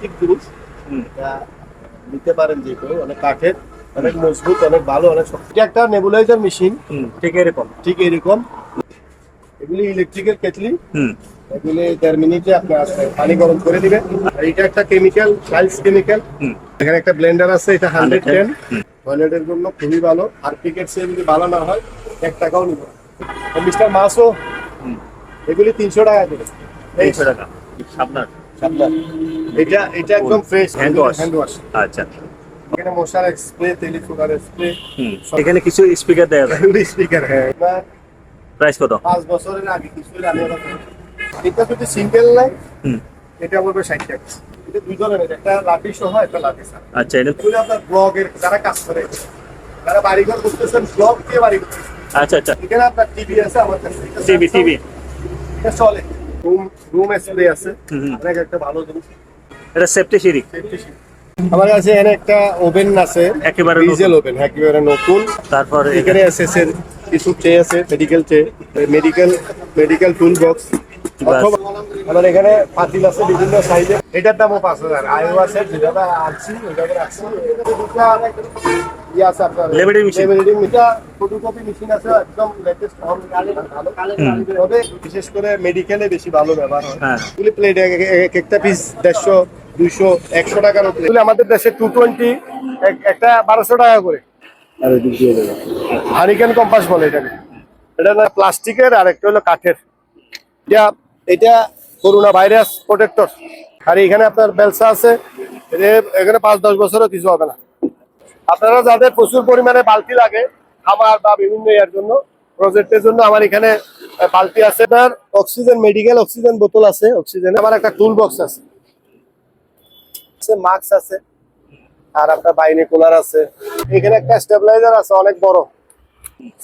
Antique জিনিস নিতে পারেন যে কেউ অনেক কাঠের অনেক মজবুত অনেক ভালো অনেক এটা একটা নেবুলাইজার মেশিন ঠিক এরকম ঠিক এরকম। এগুলি ইলেকট্রিক্যাল কেটলি এগুলি দেড় মিনিটে আপনার পানি গরম করে দিবে। আর এটা একটা কেমিক্যাল টাইলস কেমিক্যাল হুম। এখানে একটা ব্লেন্ডার আছে এটা হান্ড্রেড টেন। টয়লেটের জন্য খুবই ভালো। আর পিকেট সে যদি ভালো না হয় এক টাকাও নিব মিস্টার মাসও হুম। এগুলি তিনশো টাকা করে। তিনশো টাকা আপনার। এটা এটা একদম fresh hand wash hand wash আচ্ছা। এখানে মশার স্প্রে টেলিফোনার স্প্রে এখানে কিছু স্পিকার যায়? স্পিকার হ্যাঁ। প্রাইস কত? পাঁচ বছরের আগে কিছু জানি এটা যদি সিঙ্গেল নাই হুম। এটা বলবে ষাট টাকা। এটা দুই ধরনের একটা লাঠি সহ একটা লাঠি আচ্ছা এটা এগুলো আপনার ব্লগের যারা কাজ করে যারা বাড়িঘর করতেছেন ব্লগ দিয়ে বাড়ি করতেছেন। আচ্ছা আচ্ছা। এখানে আপনার টিভি আছে আমার কাছে। টিভি টিভি এটা চলে। রুম রুম স্প্রে আছে। অনেক একটা ভালো জিনিস এটা সেফটি সিঁড়ি। আমার কাছে এখানে একটা ওভেন আছে। একেবারে ডিজেল ওভেন একেবারে নতুন। তারপর এখানে আছে কিছু ট্রে আছে medical tray medical medical tool box আমার এখানে পাতিল আছে বিভিন্ন সাইজে এটার দামও পাঁচ হাজার। আইও আছে যেটা আনছি রাখছি। বিশেষ করে মেডিকেলে বেশি ভালো ব্যবহার হয়। প্লেট এক একটা পিস দেড়শো দুইশো একশো টাকার আমাদের দেশে টু টোয়েন্টি একটা বারোশো টাকা করে। হারিকেন কম্পাস বলে এটাকে। এটা প্লাস্টিকের আর একটা হলো কাঠের। এটা এটা করোনা ভাইরাস প্রোটেক্টর আর এখানে আপনার ব্যবসা আছে এখানে পাঁচ দশ বছরও কিছু হবে না। আপনারা যাদের প্রচুর পরিমাণে বালতি লাগে খাবার বা বিভিন্ন ইয়ার জন্য প্রজেক্টের জন্য আমার এখানে বালতি আছে। আপনার অক্সিজেন মেডিকেল অক্সিজেন বোতল আছে অক্সিজেন আমার একটা টুল বক্স আছে মাস্ক আছে, আর আপনার বাইনে কুলার আছে। এখানে একটা স্টেবিলাইজার আছে, অনেক বড়।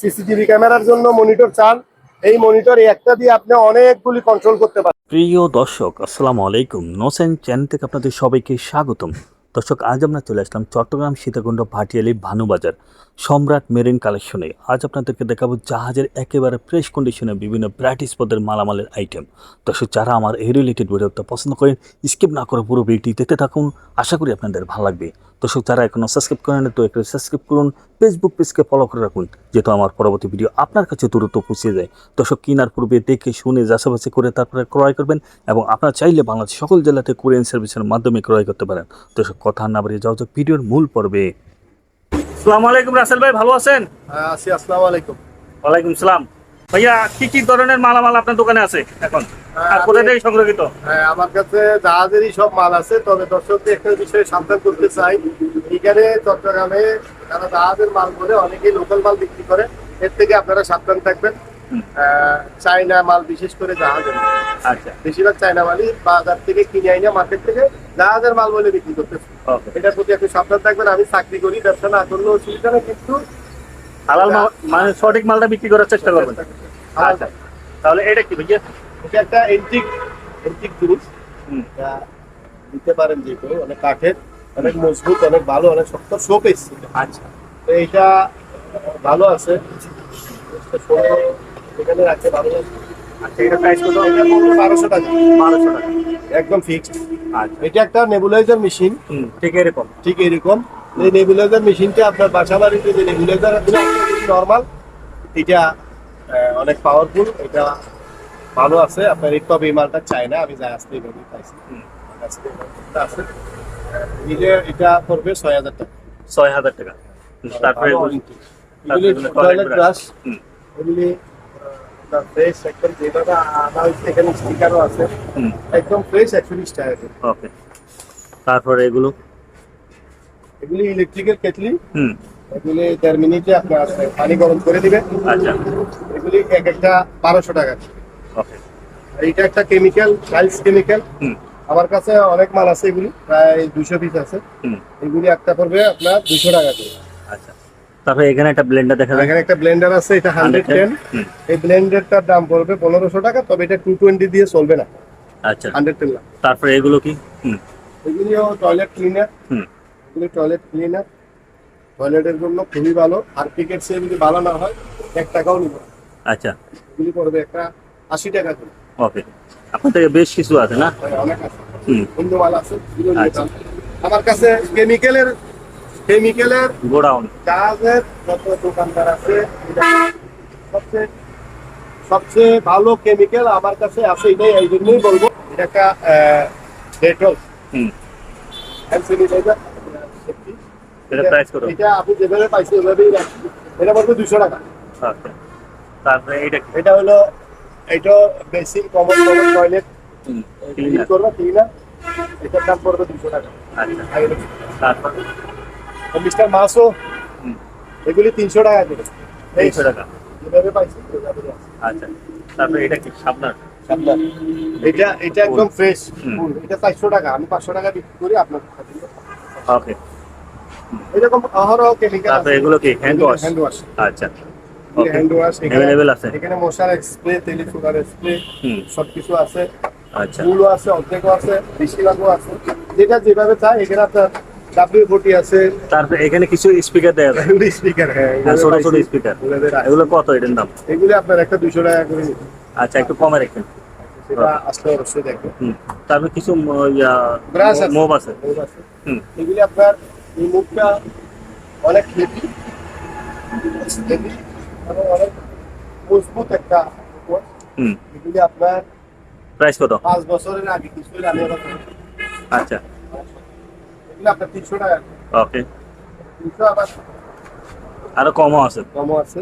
সিসিটিভি ক্যামেরার জন্য মনিটর চান। এই মনিটর একটা দিয়ে আপনি অনেকগুলি কন্ট্রোল করতে পারেন প্রিয় দর্শক, আসসালামু আলাইকুম। নোসেন চ্যানেল থেকে আপনাদের সবাইকে স্বাগতম। দর্শক, আজ আমরা চলে আসলাম চট্টগ্রাম সীতাকুণ্ড ভাটিয়ালি ভানুবাজার সম্রাট মেরিন কালেকশনে আজ আপনাদেরকে দেখাবো জাহাজের একেবারে ফ্রেশ কন্ডিশনে বিভিন্ন ব্রাইটিস পদের মালামালের আইটেম দর্শক, যারা আমার এই রিলেটেড ভিডিওটা পছন্দ করেন স্কিপ না করে পুরো ভিডিওটি দেখতে থাকুন। আশা করি আপনাদের ভালো লাগবে। দর্শক, যারা এখনও সাবস্ক্রাইব করেন তো একটু সাবস্ক্রাইব করুন। ফেসবুক পেজকে ফলো করে রাখুন যেহেতু আমার পরবর্তী ভিডিও আপনার কাছে দ্রুত পৌঁছে যায়। দর্শক কেনার পূর্বে দেখে শুনে যাচাবাচি করে তারপরে ক্রয় করবেন এবং আপনারা চাইলে বাংলাদেশ সকল জেলাতে কোরিয়ান সার্ভিসের মাধ্যমে ক্রয় করতে পারেন। দর্শক কথা না বাড়িয়ে যাওয়া যাক ভিডিওর মূল পর্বে। আসসালামু আলাইকুম রাসেল ভাই ভালো আছেন? আসসালাম আসসালামু আলাইকুম। ওয়ালাইকুম সালাম। ভাইয়া কি কি ধরনের মালামাল আপনার দোকানে আছে এখন? আর কোথা থেকে সংগ্রহিত? হ্যাঁ আমার কাছে জাহাজেরই সব মাল আছে তবে দর্শকদের একটা বিষয়ে সাবধান করতে চাই। এখানে চট্টগ্রামে জাহাজের মাল করে অনেকেই লোকাল মাল বিক্রি করে। এর থেকে আপনারা সাবধান থাকবেন। চায়না মাল বিশেষ করে জাহাজের আচ্ছা। বেশিরভাগ চায়না মালই বাজার থেকে কিনে আইনা মার্কেট থেকে জাহাজের মাল বলে বিক্রি করতেছে। এটার প্রতি একটু সাবধান থাকবেন আমি চাকরি করি ব্যবসা না করলেও অসুবিধা কিন্তু হালাল মানে সঠিক মালটা বিক্রি করার চেষ্টা করবেন। আচ্ছা। তাহলে এটা কি ভাইয়া? এটা একটা এন্টিক এন্টিক জিনিস। দিতে পারেন যে কেউ অনেক কাঠের অনেক মজবুত অনেক ভালো অনেক শক্ত শোপিস আচ্ছা। তো এইটা ভালো আছে। এখানে রাখতে ভালো আছে আচ্ছা এটা প্রাইস কত? এটা বারোশো টাকা। বারোশো টাকা। একদম ফিক্সড আচ্ছা। এটা একটা নেবুলাইজার মেশিন ঠিক এরকম। ঠিক এরকম। এই নেবুলাইজার মেশিনটা আপনার বাসা বাড়িতে যে নেবুলাইজার নর্মাল এটা অনেক পাওয়ারফুল এটা ভালো আছে। আপনার এই মালটা চাই না আমি যাই আসতে এভাবে পাইছি। আছে নিলে এটা পড়বে ছয় হাজার টাকা। ছয় হাজার টাকা। তারপরে ব্রাশ এগুলি ফ্রেশ একদম যেভাবে আনা হয়েছে এখানে স্টিকারও আছে। একদম ফ্রেশ একশো বিশ টাকা ওকে তারপরে এগুলো এগুলি ইলেকট্রিক্যাল কেটলি। হুম। এগুলি দেড় মিনিটে আপনার পানি গরম করে দিবে। আচ্ছা। এগুলি এক একটা বারোশো টাকা। ওকে। আর একটা কেমিক্যাল টাইলস কেমিক্যাল হুম। আমার কাছে অনেক মাল আছে এগুলি প্রায় দুশো পিস আছে। এগুলি একটা পড়বে আপনার দুশো টাকা করে। আচ্ছা। তারপরে এখানে একটা ব্লেন্ডার দেখা এখানে একটা ব্লেন্ডার আছে এটা হান্ড্রেড টেন এই ব্লেন্ডারটার দাম পড়বে পনেরোশো টাকা তবে এটা টু টোয়েন্টি দিয়ে চলবে না। আচ্ছা। হান্ড্রেড টেন তারপরে এগুলো কি? হুম। এগুলিও টয়লেট ক্লিনার হুম। এগুলি টয়লেট ক্লিনার টয়লেটের জন্য খুবই ভালো। আর পিকেট সে যদি ভালো না হয় এক টাকাও নিব আচ্ছা। এগুলি পড়বে একটা আশি টাকা করে। ওকে। আপনার থেকে বেশ কিছু আছে না? মানে অনেক আছে। হুম। অন্য মাল আছে আচ্ছা। আমার কাছে কেমিক্যালের কেমিক্যালের গোডাউন জাহাজের যত দোকানদার আছে সবচেয়ে সবচেয়ে ভালো কেমিক্যাল আমার কাছে আছে এটাই এই জন্যই বলব। এটা একটা ডেটল হুম। এটা প্রাইস কত? এটা আপনি যেভাবে পাইছেন ওইভাবেই এটা পড়বে দুশো টাকা। ওকে তারপরে এইটা কি? এটা হলো এটা basic common common toilet clean করবে ক্লিনার এটার দাম পড়বে দুশো টাকা। আচ্ছা। এটা তারপরে? মিস্টার হুম। এগুলি তিনশো টাকা করে। এই তিনশো টাকা। যেভাবে পাইছি ওইভাবেই আচ্ছা। তারপরে এটা কি? সাবনার এটা এটা একদম ফ্রেশ। এটা চারশো টাকা। আমি পাঁচশো টাকা বিক্রি করি আপনার ওকে এরকম অহরহ কেমিক্যাল তারপরে এগুলো কি? হ্যান্ড ওয়াশ হ্যান্ড ওয়াশ আচ্ছা। ওকে হ্যান্ড ওয়াশ অ্যাভেলেবেল আছে? এখানে মশার স্প্রে তেলি সুগার স্প্রে হুম। সবকিছু আছে। আচ্ছা। ফুলও আছে অর্ধেকও আছে বেশিরভাগও আছে। যেটা যেভাবে চাই এখানে আপনার ডাব্লিউ আছে। তারপরে এখানে কিছু স্পিকার দেওয়া যায়? স্পিকার হ্যাঁ হ্যাঁ, ছোট ছোট স্পিকার এগুলো এগুলো কত এটার দাম? এগুলো আপনার একটা দুশো টাকা করে আচ্ছা একটু কমে রাখেন। সেটা আসলে অবশ্যই দেখবেন হুম। তারপরে কিছু আছে। মোব আছে। আছে। এগুলি আপনার এই মুখটা অনেক হেভি হেভি এবং অনেক মজবুত একটা এগুলি আপনার প্রাইস কত? পাঁচ বছরের আগে কিছু আমি আচ্ছা। এগুলি আপনার তিনশো টাকা। ওকে। তিনশো আবার আরও কমও আছে। কমও আছে।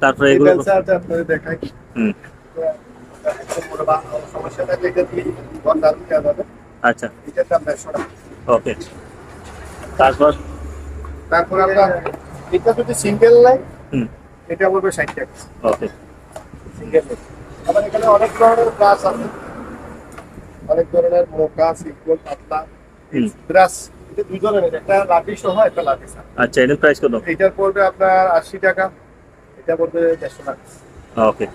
তারপরে এগুলো- আপনাদের দেখাই। হুম। একদম বড় বা সমস্যা দিয়ে ঘর দেওয়া যাবে আচ্ছা। টাকা। ওকে। তারপর তারপর আপনার এটা যদি সিঙ্গেল হুম। এটা পড়বে ষাট টাকা। ওকে সিঙ্গেল আবার এখানে অনেক ধরনের ব্রাশ আছে। অনেক ধরনের মোটা সিকুয়াল পাতলা ব্রাশ এটা দুই ধরনের। একটা লাঠি সহ একটা ছাড়া আচ্ছা এটার প্রাইস কত? এটার পড়বে আপনার আশি টাকা। এটা পড়বে দেড়শো টাকা। ওকে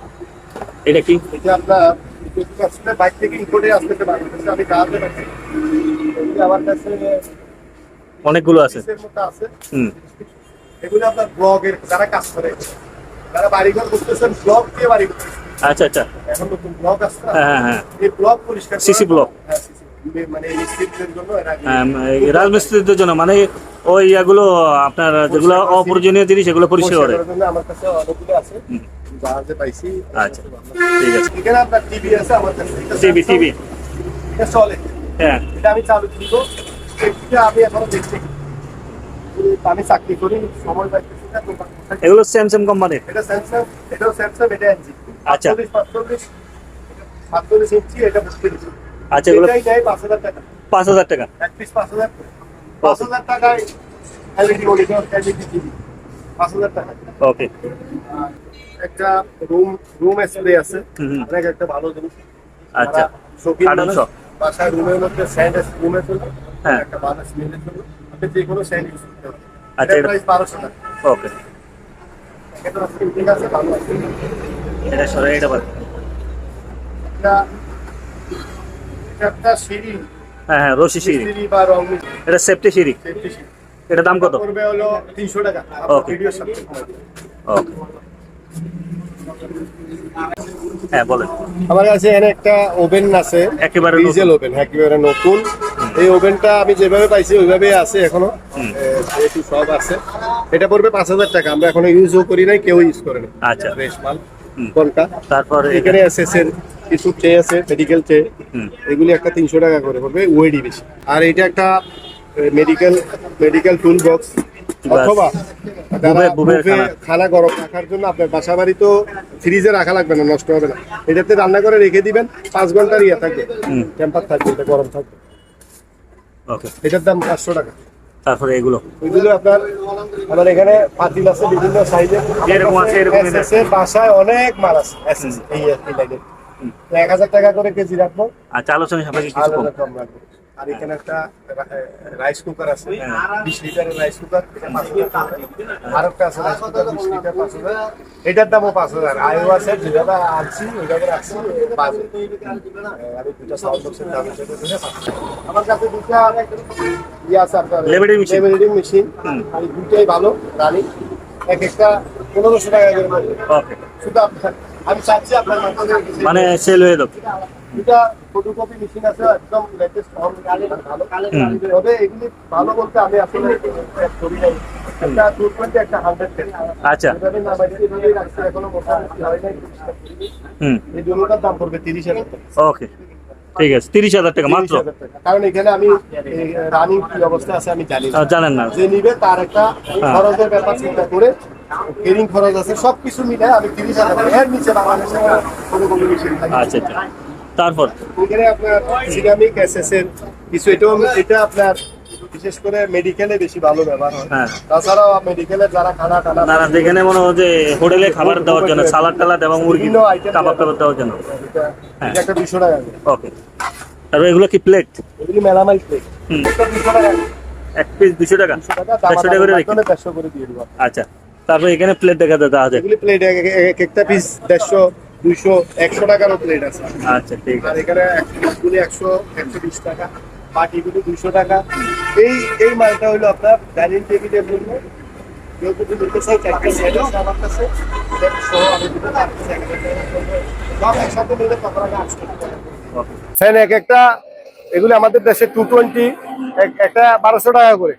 এটা কি? এটা আপনার বাইক থেকে ইম্পোর্টে আসতে বাংলাদেশে আমি কাজে আমার কাছে অনেকগুলো আছে। হুম। এগুলো আপনার ব্লগের যারা কাজ করে যারা বাড়িঘর করতেছেন ব্লগ দিয়ে বাড়ি আচ্ছা আচ্ছা। এখন নতুন ব্লগ আসছে হ্যাঁ হ্যাঁ হ্যাঁ। এই ব্লক পরিষ্কার হ্যাঁ, এই রাজমিস্ত্রিদের জন্য মানে ওই ইয়াগুলো আপনার যেগুলো অপ্রয়োজনীয় জিনিস সেগুলো পরিষ্কার করে। আমার কাছে অনেকগুলো আছে। পাইছি। আচ্ছা ঠিক আছে। এখানে আপনার টিভি আছে আমার কাছে টিভি টিভি এটা চলে। হ্যাঁ। এটা আমি চালু দিব আমি এখনও দেখছি। আমি চাকরি করি সময় পাইতেছি না এগুলো স্যামসাং কোম্পানির এটা স্যামসাং এটাও স্যামসাং এটা এলজি আচ্ছা। পাঁচচল্লিশ পাঁচচল্লিশ সাতচল্লিশ ইঞ্চি এটা বত্রিশ আচ্ছা এগুলো এটাই নেয় পাঁচ হাজার টাকা। পাঁচ হাজার টাকা? এক পিস পাঁচ হাজার পাঁচ হাজার টাকায় এলইডি মনিটর এলইডি টিভি পাঁচ হাজার টাকা। ওকে একটা রুম রুম স্প্রে আছে। অনেক একটা ভালো জিনিস। আচ্ছা। শৌখিন মানুষ, বাসায় রুমের মধ্যে স্যান্ড রুমে চলবে হ্যাঁ। একটা ভালো স্মেলের আপনি যে কোনো স্যান্ড ইউজ করতে পারবেন আচ্ছা, এটা- প্রাইস টাকা। ওকে। এটা আছে, ঠিক আছে ভালো আছে। এটা সরে এটা বল এটা এটা একটা সিঁড়ি। হ্যাঁ হ্যাঁ রশি সিঁড়ি সিঁড়ি। বা রং এটা সেফটি সিঁড়ি। সেফটি সিঁড়ি। এটা দাম কত? পড়বে হলো তিনশো টাকা। সাথে ওকে। হ্যাঁ বলেন। আমার কাছে এখানে একটা ওভেন আছে। একেবারে ডিজেল ওভেন একেবারে নতুন। এই ওভেনটা আমি যেভাবে পাইছি ওইভাবে আছে এখনও। যেহেতু সব আছে। এটা পড়বে পাঁচ হাজার টাকা। আমরা এখনও ইউজও করি নাই কেউ ইউজ করে না আচ্ছা। ফ্রেশ মাল কোনটা? তারপর এখানে এসএস কিছু ট্রে আছে মেডিকেল ট্রে এগুলি একটা তিনশো টাকা করে পড়বে ওয়েডি বেশি। আর এটা একটা মেডিকেল মেডিকেল টুল বক্স অথবা খানা। গরম রাখার জন্য আপনার বাসা বাড়ি তো ফ্রিজে রাখা লাগবে না নষ্ট হবে না। এটাতে রান্না করে রেখে দিবেন পাঁচ ঘণ্টার ইয়ে থাকবে। টেম্পার থাকবে এটা গরম থাকবে। ওকে এটার দাম পাঁচশো টাকা। তারপরে এগুলো? এগুলো আপনার আমার এখানে পাতিল আছে বিভিন্ন সাইজের এরকম আছে এরকম আছে বাসায় অনেক মাল আছে এই এক হাজার টাকা করে কেজি রাখব। আচ্ছা আলোচনা সাপেক্ষে কিছু কম রাখব। আর এখানে একটা রাইস কুকার আছে। বিশ লিটারের রাইস কুকার আর একটা আছে রাইস কুকার বিশ লিটার পাঁচ হাজার। এটার দামও পাঁচ হাজার। আয়ু আছে যেভাবে আনছি ওইভাবে রাখছি পাঁচ হাজার। আমি দুটা সাউন্ড বক্সের দাম পাঁচ হাজার। আমার কাছে দুটা ইয়ে আছে আপনার। লেভেলিং মেশিন আর দুটাই ভালো রানিং। এক একটা পনেরোশো টাকা করে শুধু আপনার আমি চাচ্ছি আপনার মানে সেল হয়ে যাবে। দুটা ফটোকপি মেশিন আছে একদম লেটেস্ট ভালো তবে এগুলি ভালো বলতে আমি আসলে করি নাই। একটা টু টোয়েন্টি একটা হান্ড্রেড আচ্ছা। এভাবে না বাইরে এভাবেই রাখছি এখনও মোটামুটি হয় নাই এই দুটোটার দাম পড়বে তিরিশ হাজার ওকে। ঠিক আছে তিরিশ হাজার টাকা মাত্র? কারণ এখানে আমি রানিং কি অবস্থা আছে আমি জানি জানেন না। যে নিবে তার একটা খরচের ব্যাপার চিন্তা করে কেরিং খরচ আছে সবকিছু মিলে আমি তিরিশ হাজার এর নিচে বাংলাদেশে কোনো কোনো মেশিন আচ্ছা আচ্ছা। তারপর? এখানে আপনার সিরামিক এসএস এর কিছু এটাও এটা আপনার বিশেষ করে মেডিকেলে বেশি ভালো ব্যবহার হয়। হ্যাঁ। তাছাড়াও মেডিকেলে যারা খানা টানা না যেখানে মনে হয় যে হোটেলে খাবার দেওয়ার জন্য সালাদ টালাদ এবং মুরগি কাবাব টাবাব দেওয়ার জন্য। এটা একটা দুশো টাকা। ওকে। তারপর এগুলো কি প্লেট এগুলি মেলামাইল প্লেট হুম। এক পিস দুশো টাকা? দেড়শো টাকা করে রেখে। দেড়শো করে দিয়ে দেবো। আচ্ছা। তারপর এখানে প্লেট দেখা যায় আছে এগুলি প্লেট এক একটা পিস দেড়শো দুইশো একশো টাকারও প্লেট আছে। আচ্ছা ঠিক আর এখানে পিসগুলি একশো একশো বিশ টাকা বাটিগুলি দুশো টাকা। এই এই মালটা হলো আপনার ডাইনিং টেবিলের জন্য। কেউ যদি নিতে চাই চারটে সেট আছে আমার কাছে। Set সহ আমি দিতে পারছি সব একসাথে নিলে কত টাকা আসবে ওকে ফ্যান এক একটা এগুলি আমাদের দেশে টু টোয়েন্টি একটা বারোশো টাকা করে।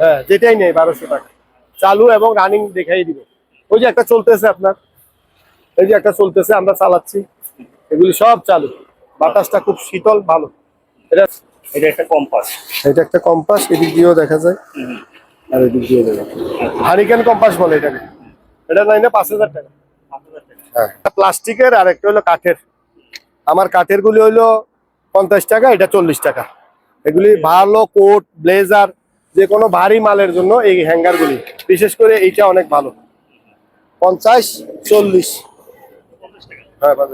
হ্যাঁ যেটাই নেই বারোশো টাকা। চালু এবং রানিং দেখাই দিবে। ওই যে একটা চলতেছে আপনার। এই যে একটা চলতেছে আমরা চালাচ্ছি। এগুলি সব চালু। বাতাসটা খুব শীতল ভালো। এটা এটা একটা কম্পাস। এটা একটা কম্পাস এদিক দিয়েও দেখা যায়। আর এদিক দিয়েও দেখা হারিকেন কম্পাস বলে এটাকে। এটা নাই না পাঁচ হাজার টাকা। হ্যাঁ। প্লাস্টিকের আর একটা হলো কাঠের। আমার কাঠের গুলি হইল পঞ্চাশ টাকা এটা চল্লিশ টাকা। এগুলি ভালো কোট ব্লেজার যে কোনো ভারী মালের জন্য এই হ্যাঙ্গার গুলি বিশেষ করে এইটা অনেক ভালো। পঞ্চাশ চল্লিশ। টাকা।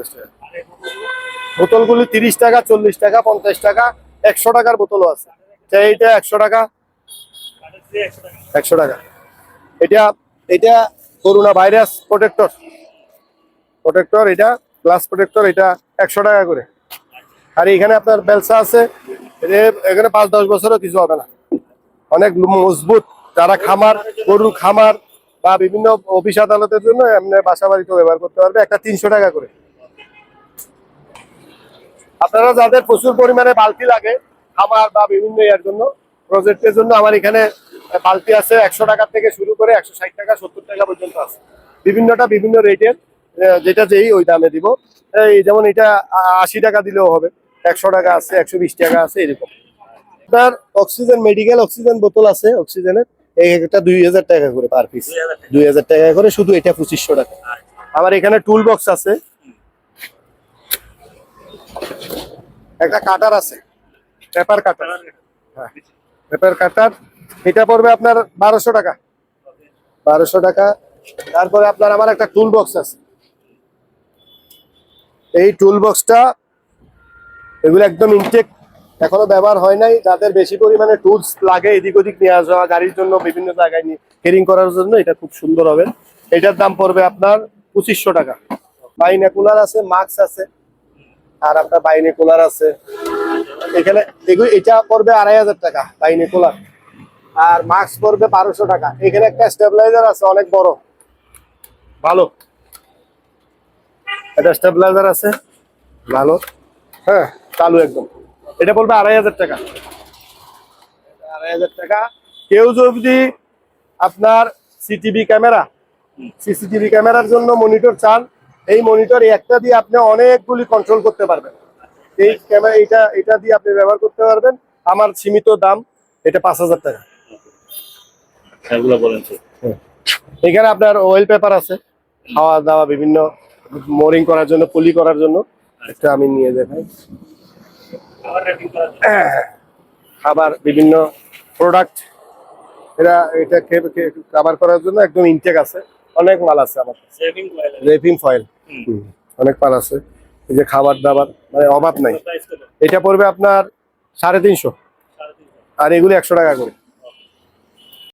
বোতলগুলি তিরিশ টাকা, চল্লিশ টাকা, পঞ্চাশ টাকা, একশো টাকার বোতলও আছে। এইটা একশো টাকা একশো টাকা। এটা এটা করোনা ভাইরাস প্রোটেক্টর। প্রোটেক্টর এটা, গ্লাস প্রোটেক্টর এটা একশো টাকা করে। আর এখানে আপনার বেলসা আছে এখানে পাঁচ দশ বছরও কিছু হবে না। অনেক মজবুত, যারা খামার, গরুর খামার বা বিভিন্ন অফিস আদালতের জন্য এমনি বাসা বাড়িতে ব্যবহার করতে পারবে, একটা তিনশো টাকা করে। আপনারা যাদের প্রচুর পরিমাণে বালতি লাগে খামার বা বিভিন্ন ইয়ার জন্য প্রজেক্টের জন্য আমার এখানে বালতি আছে একশো টাকা থেকে শুরু করে একশো ষাট টাকা সত্তর টাকা পর্যন্ত আছে। বিভিন্নটা বিভিন্ন রেটের যেটা যেই ওই দামে দিব। এই যেমন এটা আশি টাকা দিলেও হবে একশো টাকা আছে একশো বিশ টাকা আছে এরকম। আপনার অক্সিজেন মেডিকেল অক্সিজেন বোতল আছে অক্সিজেনের এই একটা দুই হাজার টাকা করে পার পিস দুই হাজার টাকা। করে শুধু এটা পঁচিশশো টাকা। আমার এখানে টুল বক্স আছে একটা কাটার আছে। পেপার কাটার হ্যাঁ। পেপার কাটার এটা পড়বে আপনার বারোশো টাকা। বারোশো টাকা। তারপরে আপনার আমার একটা টুল বক্স আছে। এই টুল বক্সটা এগুলো একদম ইনটেক এখনও ব্যবহার হয় নাই। যাদের বেশি পরিমাণে টুলস লাগে, এদিক ওদিক নিয়ে আসা, গাড়ির জন্য বিভিন্ন জায়গায় নিয়ে কেরিং করার জন্য এটা খুব সুন্দর হবে। এটার দাম পড়বে আপনার পঁচিশশো টাকা। বাইনাকুলার আছে মাস্ক আছে। আর আপনার বাইনাকুলার আছে। এখানে এগুলো এটা পড়বে আড়াই হাজার টাকা বাইনাকুলার আর মাস্ক পড়বে বারোশো টাকা। এখানে একটা স্টেবিলাইজার আছে, অনেক বড়। ভালো। এটা স্টেবিলাইজার আছে, ভালো। হ্যাঁ চালু একদম। এটা পড়বে আড়াই হাজার টাকা। আড়াই হাজার টাকা। কেউ যদি আপনার সিটিভি ক্যামেরা সিসিটিভি ক্যামেরার জন্য মনিটর চান এই মনিটর একটা দিয়ে আপনি অনেকগুলি কন্ট্রোল করতে পারবেন। এই ক্যামেরা এটা এটা দিয়ে আপনি ব্যবহার করতে পারবেন। আমার সীমিত দাম এটা পাঁচ হাজার টাকা। এখানে আপনার অয়েল পেপার আছে খাওয়া দাওয়া বিভিন্ন মোরিং করার জন্য পুলি করার জন্য। একটা আমি নিয়ে দেখাই। আবার বিভিন্ন প্রোডাক্ট এরা এটা কাভার করার জন্য একদম ইনটেক আছে। অনেক মাল আছে আমার রেপিং ফয়েল অনেক মাল আছে। এই যে খাবার দাবার মানে অভাব নাই। এটা পড়বে আপনার সাড়ে তিনশো। আর এগুলি একশো টাকা করে।